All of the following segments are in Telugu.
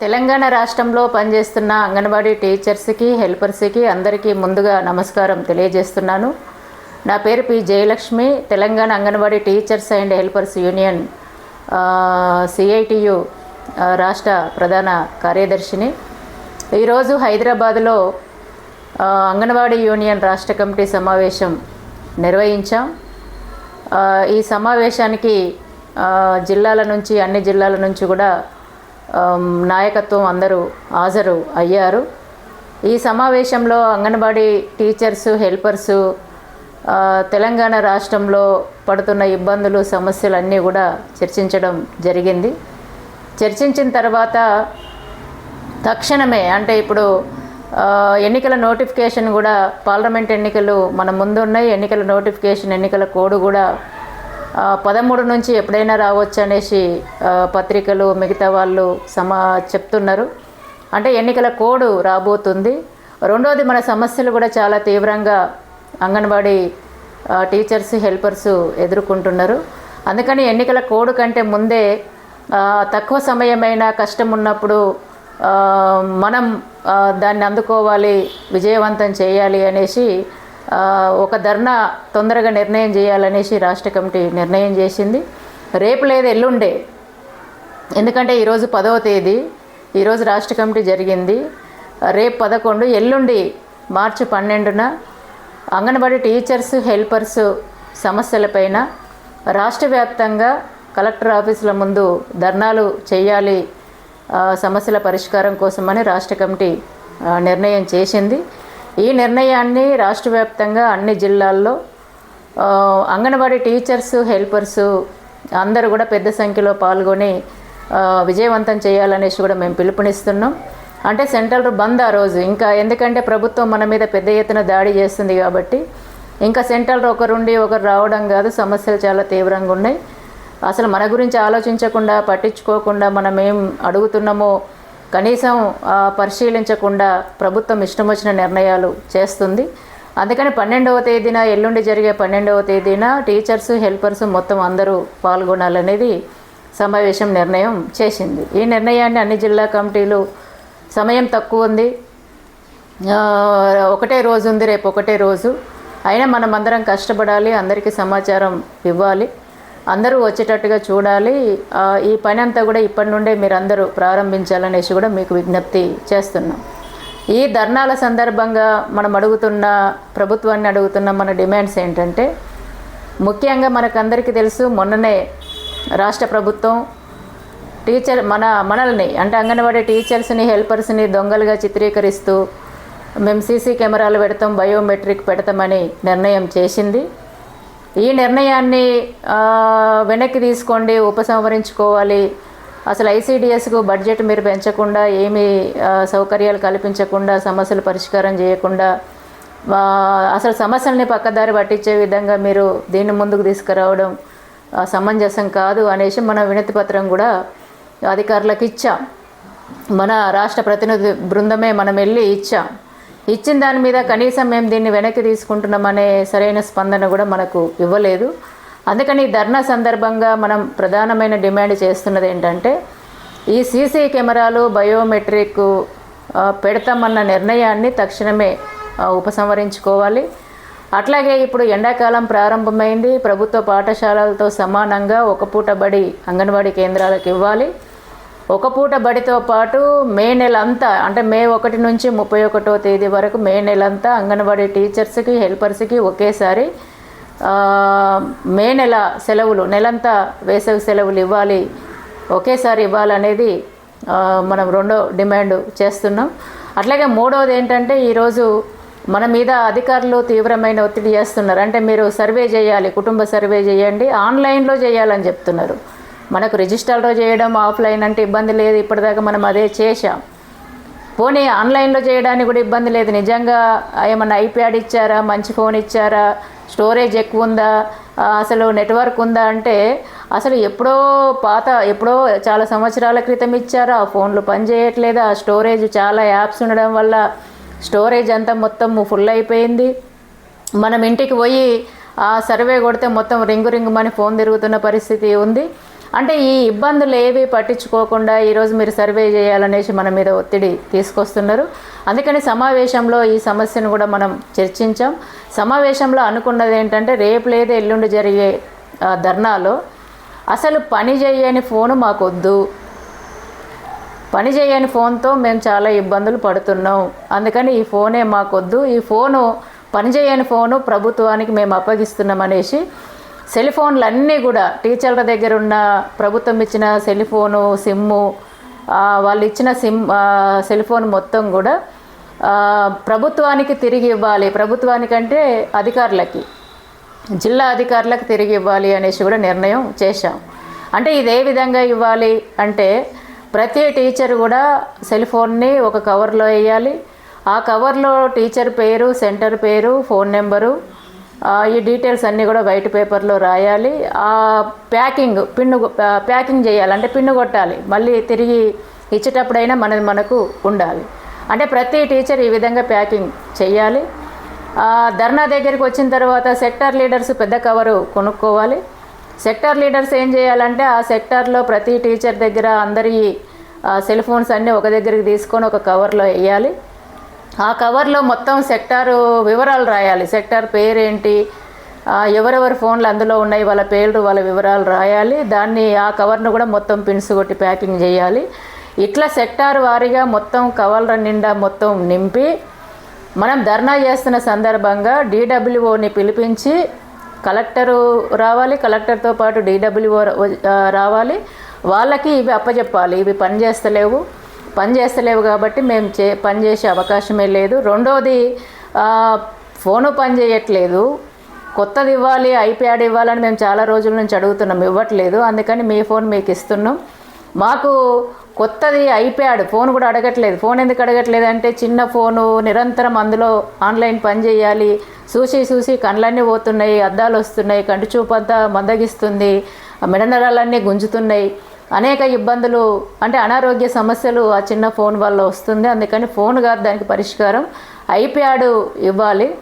తెలంగాణ రాష్ట్రంలో పనిచేస్తున్న అంగన్వాడీ టీచర్స్కి హెల్పర్స్కి అందరికీ ముందుగా నమస్కారం తెలియజేస్తున్నాను. నా పేరు P. Jayalakshmi. Telangana Anganwadi teachers and helpers union CITU రాష్ట్ర ప్రధాన కార్యదర్శిని. ఈరోజు హైదరాబాద్లో అంగన్వాడీ యూనియన్ రాష్ట్ర కమిటీ సమావేశం నిర్వహించాం. ఈ సమావేశానికి జిల్లాల నుంచి అన్ని జిల్లాల నుంచి కూడా నాయకత్వం అందరూ హాజరు అయ్యారు. ఈ సమావేశంలో అంగన్వాడీ టీచర్సు హెల్పర్సు తెలంగాణ రాష్ట్రంలో పడుతున్న ఇబ్బందులు సమస్యలన్నీ కూడా చర్చించడం జరిగింది. చర్చించిన తర్వాత తక్షణమే అంటే ఇప్పుడు ఎన్నికల నోటిఫికేషన్ కూడా పార్లమెంట్ ఎన్నికలు మన ముందున్నాయి ఎన్నికల నోటిఫికేషన్ ఎన్నికల కోడ్ కూడా పదమూడు నుంచి ఎప్పుడైనా రావచ్చు అనేసి పత్రికలు మిగతా వాళ్ళు సమా చెప్తున్నారు. అంటే ఎన్నికల కోడ్ రాబోతుంది. రెండోది మన సమస్యలు కూడా చాలా తీవ్రంగా అంగన్వాడీ టీచర్స్ హెల్పర్స్ ఎదుర్కొంటున్నారు. అందుకని ఎన్నికల కోడ్ కంటే ముందే తక్కువ సమయమైన కష్టం ఉన్నప్పుడు మనం దాన్ని అందుకోవాలి విజయవంతం చేయాలి అనేసి ఒక ధర్నా తొందరగా నిర్ణయం చేయాలనేసి రాష్ట్ర కమిటీ నిర్ణయం చేసింది. రేపు లేదు ఎల్లుండే. ఎందుకంటే ఈరోజు పదవ తేదీ ఈరోజు రాష్ట్ర కమిటీ జరిగింది. రేపు పదకొండు ఎల్లుండి మార్చి పన్నెండున అంగన్వాడీ టీచర్స్ హెల్పర్స్ సమస్యలపైన రాష్ట్ర వ్యాప్తంగా కలెక్టర్ ఆఫీసుల ముందు ధర్నాలు చేయాలి సమస్యల పరిష్కారం కోసమని రాష్ట్ర కమిటీ నిర్ణయం చేసింది. ఈ నిర్ణయాన్ని రాష్ట్ర వ్యాప్తంగా అన్ని జిల్లాల్లో అంగన్వాడీ టీచర్స్ హెల్పర్స్ అందరూ కూడా పెద్ద సంఖ్యలో పాల్గొని విజయవంతం చేయాలనేసి కూడా మేము పిలుపునిస్తున్నాం. అంటే సెంట్రల్ బంద్ ఆ రోజు. ఇంకా ఎందుకంటే ప్రభుత్వం మన మీద పెద్ద ఎత్తున దాడి చేస్తుంది కాబట్టి ఇంకా సెంట్రల్ ఒకరుండి ఒకరు రావడం కాదు. సమస్యలు చాలా తీవ్రంగా ఉన్నాయి. అసలు మన గురించి ఆలోచించకుండా పట్టించుకోకుండా మనం ఏం అడుగుతున్నామో కనీసం పరిశీలించకుండా ప్రభుత్వం ఇష్టం వచ్చిన నిర్ణయాలు చేస్తుంది. అందుకని పన్నెండవ తేదీన ఎల్లుండి జరిగే పన్నెండవ తేదీన టీచర్స్ హెల్పర్స్ మొత్తం అందరూ పాల్గొనాలనేది సమావేశం నిర్ణయం చేసింది. ఈ నిర్ణయాన్ని అన్ని జిల్లా కమిటీలు సమయం తక్కువ ఉంది. ఒకటే రోజు ఉంది రేపు ఒకటే రోజు. అయినా మనం అందరం కష్టపడాలి అందరికీ సమాచారం ఇవ్వాలి. అందరూ వచ్చేటట్టుగా చూడాలి. ఈ పని అంతా కూడా ఇప్పటి నుండే మీరందరూ ప్రారంభించాలనేసి కూడా మీకు విజ్ఞప్తి చేస్తున్నాం. ఈ ధర్నాల సందర్భంగా మనం అడుగుతున్న ప్రభుత్వాన్ని అడుగుతున్న మన డిమాండ్స్ ఏంటంటే ముఖ్యంగా మనకందరికీ తెలుసు మొన్ననే రాష్ట్ర ప్రభుత్వం టీచర్ మన మనల్ని అంటే అంగన్వాడీ టీచర్స్ని హెల్పర్స్ని దొంగలుగా చిత్రీకరిస్తూ మేము సీసీ కెమెరాలు పెడతాం బయోమెట్రిక్ పెడతామని నిర్ణయం చేసింది. ఈ నిర్ణయాన్ని వెనక్కి తీసుకోండి ఉపసంహరించుకోవాలి. అసలు ఐసీడిఎస్కు బడ్జెట్ మీరు పెంచకుండా ఏమీ సౌకర్యాలు కల్పించకుండా సమస్యలు పరిష్కారం చేయకుండా అసలు సమస్యల్ని పక్కదారి పట్టించే విధంగా మీరు దీన్ని ముందుకు తీసుకురావడం సమంజసం కాదు అనేసి మన వినతి పత్రం కూడా అధికారులకు ఇచ్చాం. మన రాష్ట్ర ప్రతినిధి బృందమే మనం వెళ్ళి ఇచ్చాం. ఇచ్చిన దాని మీద కనీసం మేము దీన్ని వెనక్కి తీసుకుంటున్నామనే సరైన స్పందన కూడా మనకు ఇవ్వలేదు. అందుకని ధర్నా సందర్భంగా మనం ప్రధానమైన డిమాండ్ చేస్తున్నది ఏంటంటే ఈ సీసీ కెమెరాలు బయోమెట్రిక్ పెడతామన్న నిర్ణయాన్ని తక్షణమే ఉపసంహరించుకోవాలి. అట్లాగే ఇప్పుడు ఎండాకాలం ప్రారంభమైంది. ప్రభుత్వ పాఠశాలలతో సమానంగా ఒక పూట బడి అంగన్వాడీ కేంద్రాలకు ఇవ్వాలి. ఒక పూట బడితో పాటు మే నెల అంతా అంటే మే ఒకటి నుంచి ముప్పై ఒకటో తేదీ వరకు మే నెలంతా అంగన్వాడీ టీచర్స్కి హెల్పర్స్కి ఒకేసారి మే నెల సెలవులు నెలంతా వేసవి సెలవులు ఇవ్వాలి ఒకేసారి ఇవ్వాలనేది మనం రెండో డిమాండ్ చేస్తున్నాం. అట్లాగే మూడవది ఏంటంటే ఈరోజు మన మీద అధికారులు తీవ్రమైన ఒత్తిడి చేస్తున్నారు. అంటే మీరు సర్వే చేయాలి కుటుంబ సర్వే చేయండి ఆన్లైన్లో చేయాలని చెప్తున్నారు. మనకు రిజిస్టర్లో చేయడం ఆఫ్లైన్ అంటే ఇబ్బంది లేదు. ఇప్పటిదాకా మనం అదే చేశాం. పోనీ ఆన్లైన్లో చేయడానికి కూడా ఇబ్బంది లేదు. నిజంగా ఏమన్నా ఐప్యాడ్ ఇచ్చారా? మంచి ఫోన్ ఇచ్చారా? స్టోరేజ్ ఎక్కువ ఉందా? అసలు నెట్వర్క్ ఉందా అంటే అసలు ఎప్పుడో పాత ఎప్పుడో చాలా సంవత్సరాల క్రితం ఇచ్చారు. ఆ ఫోన్లు పనిచేయట్లేదు ఆ స్టోరేజ్ చాలా యాప్స్ ఉండడం వల్ల స్టోరేజ్ అంతా మొత్తం ఫుల్ అయిపోయింది. మనం ఇంటికి పోయి ఆ సర్వే కొడితే మొత్తం రింగు రింగు మని ఫోన్ తిరుగుతున్న పరిస్థితి ఉంది. అంటే ఈ ఇబ్బందులు ఏవి పట్టించుకోకుండా ఈరోజు మీరు సర్వే చేయాలనేసి మన మీద ఒత్తిడి తీసుకొస్తున్నారు. అందుకని సమావేశంలో ఈ సమస్యను కూడా మనం చర్చించాం. సమావేశంలో అనుకున్నది ఏంటంటే రేపు లేదా ఎల్లుండి జరిగే ధర్నాలో అసలు పని చేయని ఫోను మాకొద్దు. పని చేయని ఫోన్తో మేము చాలా ఇబ్బందులు పడుతున్నాం. అందుకని ఈ ఫోనే మాకొద్దు. ఈ ఫోను పని చేయని ఫోను ప్రభుత్వానికి మేము అప్పగిస్తున్నాం అనేసి సెల్ ఫోన్లు అన్నీ కూడా టీచర్ల దగ్గర ఉన్న ప్రభుత్వం ఇచ్చిన సెల్ ఫోను సిమ్ము వాళ్ళు ఇచ్చిన సిమ్ సెల్ ఫోన్ మొత్తం కూడా ప్రభుత్వానికి తిరిగి ఇవ్వాలి. ప్రభుత్వానికంటే అధికారులకి జిల్లా అధికారులకు తిరిగి ఇవ్వాలి అనేసి కూడా నిర్ణయం చేశాం. అంటే ఇది ఏ విధంగా ఇవ్వాలి అంటే ప్రతి టీచర్ కూడా సెల్ ఫోన్ని ఒక కవర్లో వేయాలి. ఆ కవర్లో టీచర్ పేరు సెంటర్ పేరు ఫోన్ నెంబరు ఈ డీటెయిల్స్ అన్నీ కూడా వైట్ పేపర్లో రాయాలి. ఆ ప్యాకింగ్ పిన్ను ప్యాకింగ్ చేయాలి. అంటే పిన్ను కొట్టాలి. మళ్ళీ తిరిగి ఇచ్చేటప్పుడైనా మనది మనకు ఉండాలి. అంటే ప్రతి టీచర్ ఈ విధంగా ప్యాకింగ్ చేయాలి. ఆ, ధర్నా దగ్గరికి వచ్చిన తర్వాత సెక్టార్ లీడర్స్ పెద్ద కవరు కొనుక్కోవాలి. సెక్టార్ లీడర్స్ ఏం చేయాలంటే ఆ సెక్టార్లో ప్రతి టీచర్ దగ్గర అందరి సెల్ ఫోన్స్ అన్నీ ఒక దగ్గరికి తీసుకొని ఒక కవర్లో వేయాలి. ఆ కవర్లో మొత్తం సెక్టారు వివరాలు రాయాలి. సెక్టార్ పేరేంటి? ఎవరెవరి ఫోన్లు అందులో ఉన్నాయి? వాళ్ళ పేర్లు వాళ్ళ వివరాలు రాయాలి. దాన్ని ఆ కవర్ను కూడా మొత్తం పిన్స్ కొట్టి ప్యాకింగ్ చేయాలి. ఇట్లా సెక్టార్ వారీగా మొత్తం కవర్ల నిండా మొత్తం నింపి మనం ధర్నా చేస్తున్న సందర్భంగా డీడబ్ల్యూఓని పిలిపించి కలెక్టరు రావాలి. కలెక్టర్తో పాటు డీడబ్ల్యూఓ రావాలి. వాళ్ళకి ఇవి అప్పచెప్పాలి ఇవి పని చేస్తలేవు పని చేస్తలేవు కాబట్టి మేము చే పని చేసే అవకాశమే లేదు. రెండోది ఫోను పని చేయట్లేదు. కొత్తది ఇవ్వాలి ఐప్యాడ్ ఇవ్వాలని మేము చాలా రోజుల నుంచి అడుగుతున్నాం. ఇవ్వట్లేదు. అందుకని మీ ఫోన్ మీకు ఇస్తున్నాం. మాకు కొత్తది ఐప్యాడ్ ఫోన్ కూడా అడగట్లేదు. ఫోన్ ఎందుకు అడగట్లేదు అంటే చిన్న ఫోను నిరంతరం అందులో ఆన్లైన్ పని చేయాలి. చూసి చూసి కళ్ళన్నీ పోతున్నాయి అద్దాలు వస్తున్నాయి కంటి చూపంతా మందగిస్తుంది మెడనరాలన్నీ గుంజుతున్నాయి. అనేక ఇబ్బందులు అంటే అనారోగ్య సమస్యలు ఆ చిన్న ఫోన్ వల్ల వస్తుంది. అందుకని ఫోన్ కాదు దానికి పరిష్కారం ఐప్యాడ్ ఇవ్వాలి.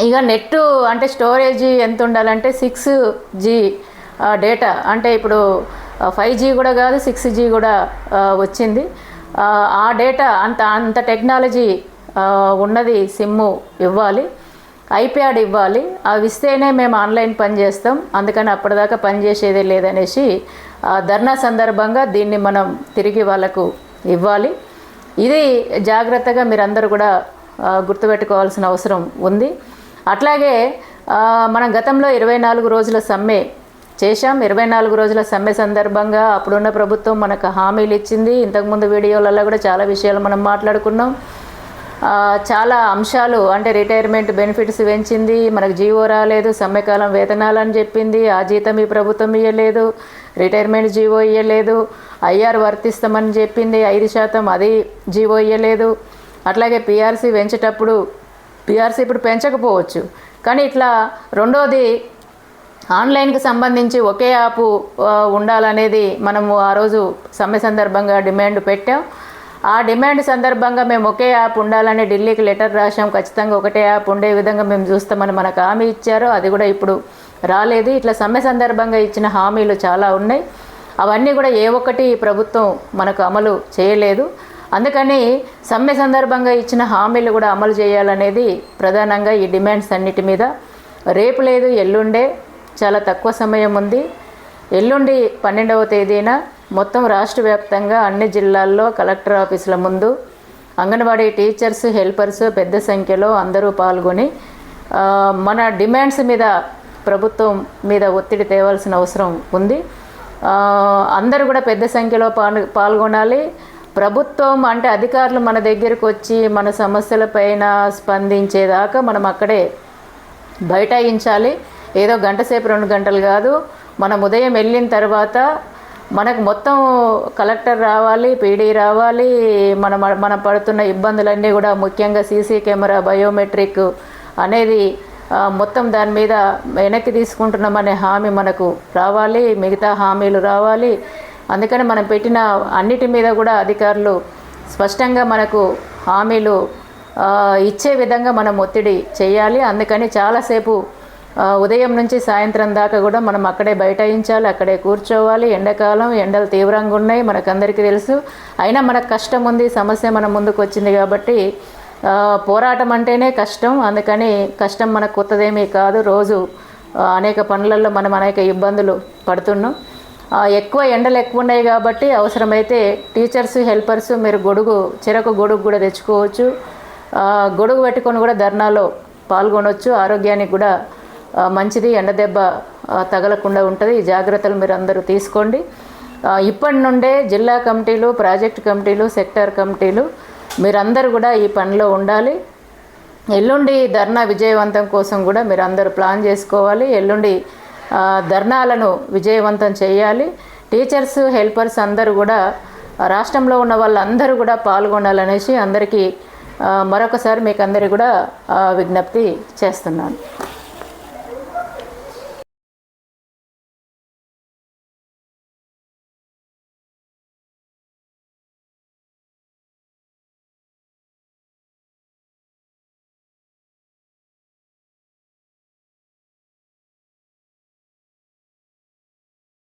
ఇక నెట్ అంటే స్టోరేజ్ ఎంత ఉండాలంటే సిక్స్ జీ డేటా. అంటే ఇప్పుడు ఫైవ్ జీ కూడా కాదు సిక్స్ జీ కూడా వచ్చింది. ఆ, డేటా అంత అంత టెక్నాలజీ ఉన్నది సిమ్ము ఇవ్వాలి. ఐప్యాడ్ ఇవ్వాలి. అవి ఇస్తేనే మేము ఆన్లైన్ పని చేస్తాం. అందుకని అప్పటిదాకా పని చేసేదే లేదనేసి ఆ, ధర్నా సందర్భంగా దీన్ని మనం తిరిగి వాళ్ళకు ఇవ్వాలి. ఇది జాగ్రత్తగా మీరందరూ కూడా గుర్తుపెట్టుకోవాల్సిన అవసరం ఉంది. అట్లాగే మనం గతంలో ఇరవై నాలుగు రోజుల సమ్మె చేశాం. ఇరవై నాలుగు రోజుల సమ్మె సందర్భంగా అప్పుడున్న ప్రభుత్వం మనకు హామీలు ఇచ్చింది. ఇంతకుముందు వీడియోలలో కూడా చాలా విషయాలు మనం మాట్లాడుకున్నాం. చాలా అంశాలు అంటే రిటైర్మెంట్ బెనిఫిట్స్ పెంచింది మనకు జీవో రాలేదు సమ్మెకాలం వేతనాలు అని చెప్పింది ఆ జీతం ఈ ప్రభుత్వం ఇవ్వలేదు రిటైర్మెంట్ జీవో ఇవ్వలేదు ఐఆర్ వర్తిస్తామని చెప్పింది ఐదు శాతం అది జీవో ఇవ్వలేదు అట్లాగే పిఆర్సీ పెంచేటప్పుడు పిఆర్సీ ఇప్పుడు పెంచకపోవచ్చు. కానీ ఇట్లా రెండోది ఆన్లైన్కి సంబంధించి ఒకే యాప్ ఉండాలనేది మనము ఆ రోజు సమ్మె సందర్భంగా డిమాండ్ పెట్టాం. ఆ డిమాండ్ సందర్భంగా మేము ఒకే యాప్ ఉండాలని ఢిల్లీకి లెటర్ రాశాం. ఖచ్చితంగా ఒకటే యాప్ ఉండే విధంగా మేము చూస్తామని మనకు హామీ ఇచ్చారు. అది కూడా ఇప్పుడు రాలేదు. ఇట్లా సమ్మె సందర్భంగా ఇచ్చిన హామీలు చాలా ఉన్నాయి. అవన్నీ కూడా ఏ ఒక్కటి ఈ ప్రభుత్వం మనకు అమలు చేయలేదు. అందుకని సమ్మె సందర్భంగా ఇచ్చిన హామీలు కూడా అమలు చేయాలనేది ప్రధానంగా ఈ డిమాండ్స్ అన్నిటి మీద. రేపు లేదు ఎల్లుండే. చాలా తక్కువ సమయం ఉంది. ఎల్లుండి పన్నెండవ తేదీన మొత్తం రాష్ట్ర వ్యాప్తంగా అన్ని జిల్లాల్లో కలెక్టర్ ఆఫీసుల ముందు అంగన్వాడీ టీచర్స్ హెల్పర్స్ పెద్ద సంఖ్యలో అందరూ పాల్గొని మన డిమాండ్స్ మీద ప్రభుత్వం మీద ఒత్తిడి తేవాల్సిన అవసరం ఉంది. అందరూ కూడా పెద్ద సంఖ్యలో పాల్గొనాలి. ప్రభుత్వం అంటే అధికారులు మన దగ్గరకు వచ్చి మన సమస్యలపైన స్పందించేదాకా మనం అక్కడే బైఠాయించాలి. ఏదో గంట సేపు రెండు గంటలు కాదు. మనం ఉదయం వెళ్ళిన తర్వాత మనకు మొత్తం కలెక్టర్ రావాలి పీడీ రావాలి మన మనం పడుతున్న ఇబ్బందులన్నీ కూడా ముఖ్యంగా సీసీ కెమెరా బయోమెట్రిక్ అనేది మొత్తం దాని మీద వెనక్కి తీసుకుంటున్నామనే హామీ మనకు రావాలి మిగతా హామీలు రావాలి. అందుకని మనం పెట్టిన అన్నిటి మీద కూడా అధికారులు స్పష్టంగా మనకు హామీలు ఇచ్చే విధంగా మనం ఒత్తిడి చేయాలి. అందుకని చాలాసేపు ఉదయం నుంచి సాయంత్రం దాకా కూడా మనం అక్కడే బైఠాయించాలి అక్కడే కూర్చోవాలి. ఎండాకాలం ఎండలు తీవ్రంగా ఉన్నాయి మనకందరికీ తెలుసు. అయినా మనకు కష్టం ఉంది సమస్య మన ముందుకు వచ్చింది కాబట్టి పోరాటం అంటేనే కష్టం. అందుకని కష్టం మనకు కొత్తదేమీ కాదు. రోజు అనేక పనులలో మనం అనేక ఇబ్బందులు పడుతున్నాం. ఎక్కువ ఎండలు ఎక్కువ ఉన్నాయి కాబట్టి అవసరమైతే టీచర్స్ హెల్పర్స్ మీరు గొడుగు చెరకు గొడుగు కూడా తెచ్చుకోవచ్చు. గొడుగు పెట్టుకొని కూడా ధర్నాలో పాల్గొనవచ్చు ఆరోగ్యానికి కూడా మంచిది ఎండ దెబ్బ తగలకుండా ఉంటుంది. ఈ జాగ్రత్తలు మీరు అందరూ తీసుకోండి ఇప్పటి నుండే జిల్లా కమిటీలు ప్రాజెక్ట్ కమిటీలు సెక్టార్ కమిటీలు మీరందరూ కూడా ఈ పనిలో ఉండాలి. ఎల్లుండి ధర్నా విజయవంతం కోసం కూడా మీరు అందరూ ప్లాన్ చేసుకోవాలి. ఎల్లుండి ధర్నాలను విజయవంతం చేయాలి. టీచర్స్ హెల్పర్స్ అందరూ కూడా రాష్ట్రంలో ఉన్న వాళ్ళందరూ కూడా పాల్గొనాలనేసి అందరికీ మరొకసారి మీకు అందరికీ కూడా విజ్ఞప్తి చేస్తున్నాను.